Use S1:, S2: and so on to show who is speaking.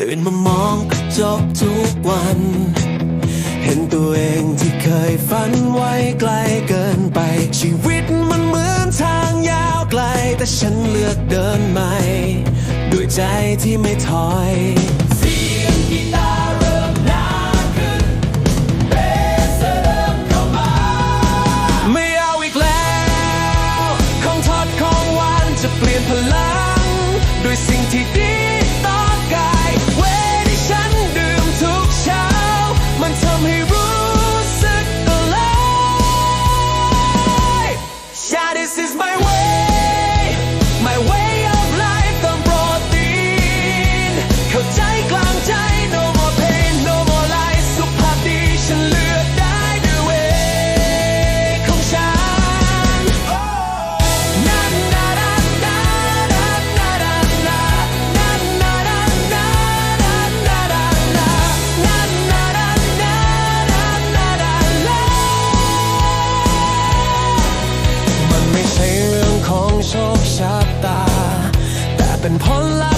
S1: ตื่นมามองกระจกทุกวัน เห็นตัวเองที่เคยฝันไว้ไกลเกินไป ชีวิตมันเหมือนทางยาวไกล แต่ฉันเลือกเดินใหม่ ด้วยใจที่ไม่ถอย เสียงกีตาร์ ชะตา แต่เป็นพลัง